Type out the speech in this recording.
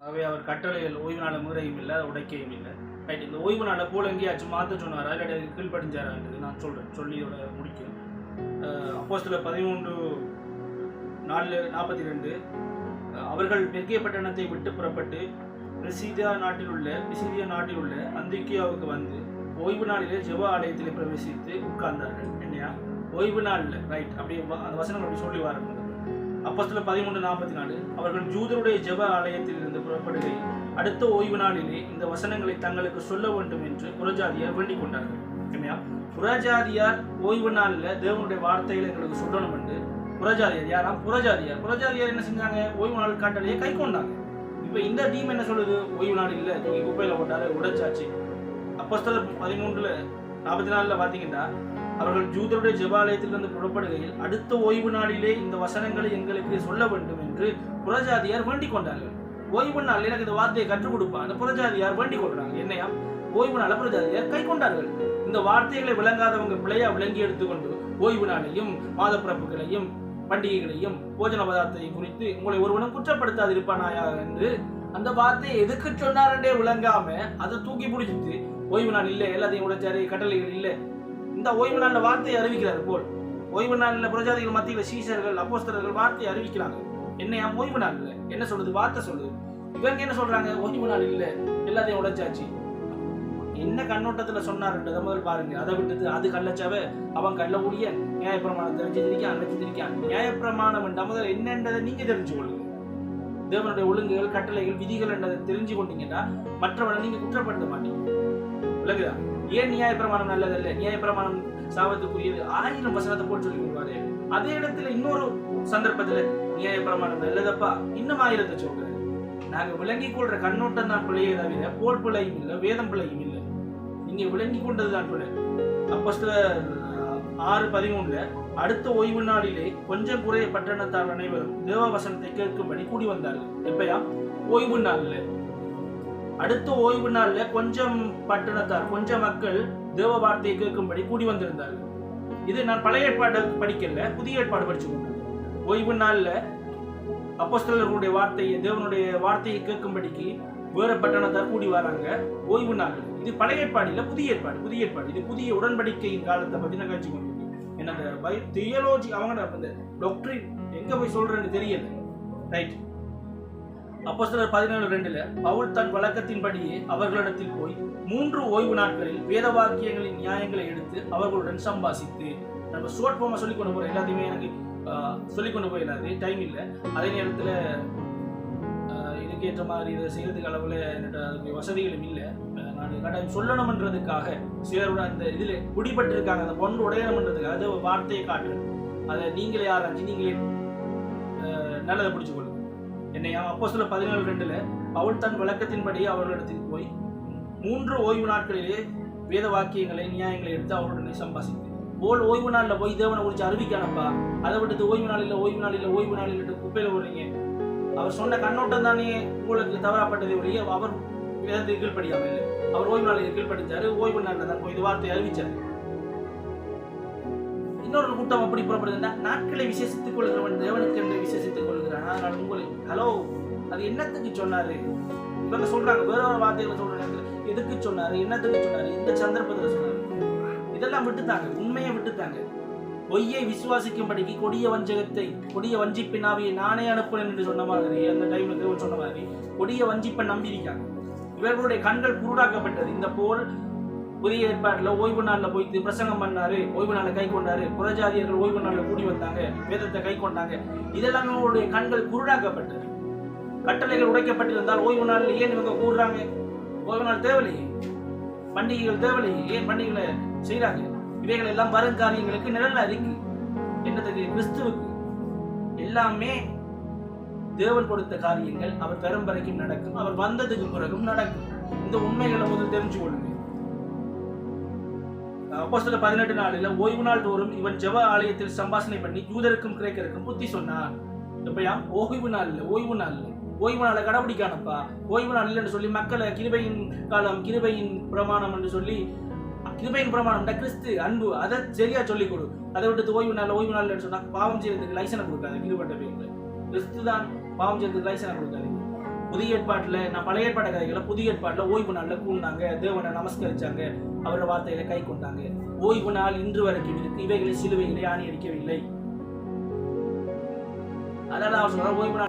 ஆகவே அவர் கட்டளைகள் ஓய்வு நாளை முறையும் இல்லை அதை உடைக்கையும் இல்லை. ரைட் இந்த ஓய்வு நாளை போல எங்கேயாச்சும் மாற்ற சொன்னாரா இல்லை கீழ்ப்படிஞ்சாரான்றது நான் சொல்கிறேன் சொல்லி முடிக்கும் அப்போ சில பதிமூன்று நாலு நாற்பத்தி ரெண்டு அவர்கள் பெர்கிய பட்டணத்தை விட்டு புறப்பட்டு பிரசிதியா நாட்டில் உள்ள பிசிதியா நாட்டில் உள்ள அந்திக்கியாவுக்கு வந்து ஓய்வு நாளிலே ஜெப ஆலயத்தில் பிரவேசித்து உட்கார்ந்தார்கள். என்னையா? ஓய்வு நாளில். ரைட் அப்படியே அந்த வசனம் அப்படி சொல்லி வரணும் அப்போஸ்தல பதிமூன்று நாற்பத்தி நாலு அவர்கள் ஜூதருடைய ஜெப ஆலயத்தில் இருந்து புறப்படுகையில் அடுத்த ஓய்வு நாளிலே இந்த வசனங்களை தங்களுக்கு சொல்ல வேண்டும் என்று புறஜாதியார் வேண்டிக் கொண்டார்கள். இல்லையா புறஜாதியார் ஓய்வு நாளில் தேவனுடைய வார்த்தைகளை எங்களுக்கு சொல்லணும் என்று புறஜாதியார் யாராம்? புறஜாதியார். புறஜாதியார் என்ன செஞ்சாங்க? ஓய்வு நாள் காட்டலையே கை கொண்டாங்க. இப்போ இந்த டீம் என்ன சொல்லுது? ஓய்வு நாள் இல்லை தூக்கி குப்பையில் போட்டாரு உடைச்சாச்சு. அப்போஸ்தல பதிமூன்றுல நாற்பத்தி நாளில் பார்த்தீங்கன்னா அவர்கள் ஜூதருடைய ஜெபாலயத்திலிருந்து புறப்படுகையில் அடுத்த ஓய்வு நாளிலே இந்த வசனங்களை எங்களுக்கு சொல்ல வேண்டும் என்று புறஜாதியார் வேண்டிக் கொண்டார்கள். ஓய்வு நாள் எனக்கு இந்த வார்த்தையை கற்றுக் கொடுப்பான் புறஜாதியார் வேண்டிக் கொள்றாங்க என்னையா? ஓய்வு நாள புறஜாதியார் கை கொண்டார்கள். இந்த வார்த்தைகளை விளங்காதவங்க பிழையா விளங்கி எடுத்துக்கொண்டு ஓய்வு நாளையும் மாதப்பிறப்புகளையும் பண்டிகைகளையும் போஜன பதார்த்தத்தையும் குறித்து உங்களை ஒருவனும் குற்றப்படுத்தாதிருப்பானாயா? என்று அந்த வார்த்தையை எதுக்கு சொன்னாரண்டே விளங்காம அதை தூக்கி பிடிச்சிட்டு ஓய்வு நாள் இல்லை எல்லாத்தையும் உடைச்சாரு கட்டளைகள் இல்லை. இந்த ஓய்வு நாளில் வார்த்தையை அறிவிக்கிறார் போல். ஓய்வு நாளில் புரஜாதிகள் மத்தியில் சீசர்கள் அப்போஸ்தரர்கள் வார்த்தையை அறிவிக்கிறாங்க. என்னையா ஓய்வு நாள் இல்லை என்ன சொல்லுது? வார்த்தை சொல்லுது. இவங்க என்ன சொல்றாங்க? ஓய்வு நாள் இல்லை எல்லாத்தையும் உடைச்சாச்சு. என்ன கண்ணோட்டத்துல சொன்னாருன்றதை முதல் பாருங்க. அதை விட்டது அது கள்ளச்சாவே அவன் கள்ள ஊழிய நியாயப்பிரமாணம் தெரிஞ்சு திரிக்கான் அழைச்சு திரிக்கான் நியாயப்பிரமாணம் முதல் என்னன்றதை நீங்க தெரிஞ்சு கொள்ளுங்க தேவனுடைய ஒழுங்குகள் கட்டளைகள் விதிகள் என்றதை தெரிஞ்சு கொண்டீங்கன்னா மற்றவனை நீங்க குற்றப்படுத்த மாட்டீங்க. விளங்குதா ஏன் நியாயப்பிரமாணம் நல்லதல்ல? நியாயப்பிரமாணம் சாபத்துக்குரியது. ஆயிரம் வசனத்தை போட்டு சொல்லி கொடுப்பாரு அதே இடத்துல இன்னொரு சந்தர்ப்பத்துல நியாயப்பிரமாணம் நல்லதப்பா? இன்னும் ஆயிரத்தை சொல்றாரு. நாங்க விளங்கி கொள்ற கண்ணோட்டம் தான் பிள்ளையே தவிர போர் பிள்ளையும் இல்லை வேதம் பிள்ளையும் இல்லை. நீங்க விளங்கி கொண்டதுதான் பிள்ளை அப்போ ஆறு பதிமூணுல அடுத்த ஓய்வு நாளிலே கொஞ்சம் குறைய பட்டணத்தார் அனைவரும் தேவ வசனத்தை கேட்கும்படி கூடி வந்தார்கள் எப்பயா? ஓய்வு நாள்ல. அடுத்த ஓய்வு நாள்ல கொஞ்சம் பட்டணத்தார் கொஞ்சம் மக்கள் தேவ வார்த்தையை கேட்கும்படி கூடி வந்திருந்தார்கள் இது நான் பழைய ஏற்பாடு படிக்கல புதிய ஏற்பாடு படிச்சு ஓய்வு நாள்ல அப்போஸ்தலர்களுடைய வார்த்தையை தேவனுடைய வார்த்தையை கேட்கும்படிக்கு வேற பட்டணத்தார் கூடி வராங்க. ஓய்வு நாள். இது பழைய ஏற்பாடு புதிய ஏற்பாடு புதிய ஏற்பாடு. இது புதிய உடன்படிக்கையின் காலத்தை பத்தி நான் கழிச்சு என்ன அந்த பை தியலோஜி அவங்க அந்த டாக்டரின் எங்க போய் சொல்றேன்னு தெரியல. ரைட் அப்போஸ்தலர் பதினேழு ரெண்டுல பவுல் தன் வழக்கத்தின்படியே அவர்களிடத்தில் போய் மூன்று ஓய்வு நாட்களில் வேத வாக்கியங்களின் நியாயங்களை எடுத்து அவர்களுடன் சம்பாசித்து நம்ம ஷோர்ட் ஃபார்மா சொல்லி கொண்டு போறோம் எல்லாத்தையுமே எனக்கு சொல்லி சொல்லிக் கொண்டு போயிடாது டைம் இல்லை. அதே நேரத்தில் இதுக்கேற்ற மாதிரி இதை செய்யறதுக்கு அளவில் என்னோட அதுக்கு வசதிகளும் இல்லை. நான் கட்டாயம் சொல்லணும்ன்றதுக்காக சிலரோட அந்த இதில் குடிபட்டிருக்காங்க. அந்த பொண்ணு உடையணும்ன்றதுக்காக அது ஒரு வார்த்தையை காட்டுறேன். அதை நீங்களே ஆராய்ச்சி நீங்களே நல்லதை பிடிச்சு கொள்ளுங்க. என்னையா அப்போ சொல்ல பதினேழு ரெண்டுல அவள் தன் விளக்கத்தின்படி அவர்களிடத்துக்கு போய் மூன்று ஓய்வு நாட்களிலே வேத வாக்கியங்களை நியாயங்களை எடுத்து அவருடனே சம்பாசித்து போல் ஓய்வு நாளில் போய் தேவனை குறித்து அறிவிக்கானப்பா அதை விட்டு ஓய்வு நாளில் ஓய்வு நாளில் ஓய்வு நாளில் குப்பையில் போடுறீங்க அவர் சொன்ன கண்ணோட்டம் தானே உங்களுக்கு தவறப்பட்டதை ஒழிய அவர் வேதத்தை கீழ்படியாமல் இல்லை. அவர் ஓய்வு நாளில் கீழ்படித்தார் ஓய்வு நாளில் தான் போய் இது வார்த்தை அறிவிச்சாரு. இன்னொரு கூட்டம் அப்படி புறப்படுதுன்னா நாட்களை விசேஷித்துக் கொள்கிறவன் தேவனுக்கு என்று விசேஷித்துக் கொள்கிறான். அதனால் உங்களுக்கு ஹலோ அது என்னத்துக்கு சொன்னாரு? இவங்க சொல்றாங்க வேற ஒரு வார்த்தைகளை சொல்றாங்க எதுக்கு சொன்னாரு? என்னத்துக்கு சொன்னாரு? இந்த சந்தர்ப்பத்தில் சொன்னாரு. இதெல்லாம் விட்டுத்தாங்க. உண்மையை விட்டுத்தாங்க. பொய்யை விசுவாசிக்கும்படிக்கு கொடிய வஞ்சகத்தை கொடிய வஞ்சிப்பின் ஆவியை நானே அனுப்புறேன் என்று சொன்ன மாதிரி அந்த டைம்ல தேவன் சொன்ன மாதிரி கொடிய வஞ்சிப்பை நம்பியிருக்காங்க. இவர்களுடைய கண்கள் குருடாக்கப்பட்டது. இந்த போர் புதிய ஏற்பாட்டில் ஓய்வு நாளில் போய் பிரசங்கம் பண்ணாரு ஓய்வு நாளில் கை கொண்டாரு. புறஜாதியர்கள் ஓய்வு நாளில் கூடி வந்தாங்க வேதத்தை கை கொண்டாங்க. இதெல்லாம் அவருடைய கண்கள் குருடாக்கப்பட்டது. கட்டளைகள் உடைக்கப்பட்டிருந்தால் ஓய்வு நாளில் ஏன் இவங்க கூடுறாங்க ஓய்வு நாள் தேவையில்லையே. பண்டிகைகள் தேவையில்லையே. ஏன் பண்டிகைகளை செய்கிறாங்க இவைகள் எல்லாம் வரும் காரியங்களுக்கு நிழல் இருக்கு என்னதுக்கு கிறிஸ்துவுக்கு எல்லாமே தேவன் கொடுத்த காரியங்கள் அவர் பெரும் வரைக்கும் நடக்கும். அவர் வந்ததுக்கு பிறகும் நடக்கும். இந்த உண்மைகளை முதல் தெரிஞ்சு கொள்ளுங்க அப்போஸ்தல பதினெட்டு நாளில் ஓய்வு நாள் தோறும் இவன் ஜெவ ஆலயத்தில் சம்பாஷணை பண்ணி யூதருக்கும் கிரேக்கருக்கும் புத்தி சொன்னான் எப்பயா? ஓய்வு நாள் இல்லை ஓய்வு நாள் இல்லை ஓய்வு நாளை கடைபிடிக்கானப்பா ஓய்வு நாள் இல்லைன்னு சொல்லி மக்களை கிருபையின் காலம் கிருபையின் பிரமாணம் என்று சொல்லி கிருபையின் பிரமாணம் கிறிஸ்து அன்பு அதை சரியா சொல்லிக் கொடு அதை விட்டு ஓய்வு நாள் ஓய்வு நாள் சொன்னா பாவம் செய்யறதுக்கு லைசனை கொடுக்காது கிருபட்ட பேருக்கு. கிறிஸ்து தான் பாவம் செய்யறதுக்கு லைசனை கொடுக்காதீங்க புதிய ஏற்பாட்டில் நான் பழைய ஏற்பாட்டு கதைகளை புதிய ஏற்பாட்டில் ஓய்வு நாளில் கூழ்ந்தாங்க தேவனை நமஸ்கரிச்சாங்க அவரோட வார்த்தையில கை கொண்டாங்க. ஓய்வு நாள் இன்று வரைக்கும் இருக்கு இவைகளை சிலுவைகளை ஆணி அடிக்கவில்லை. அதனால அவர் சொல்றார் ஓய்வு நாள்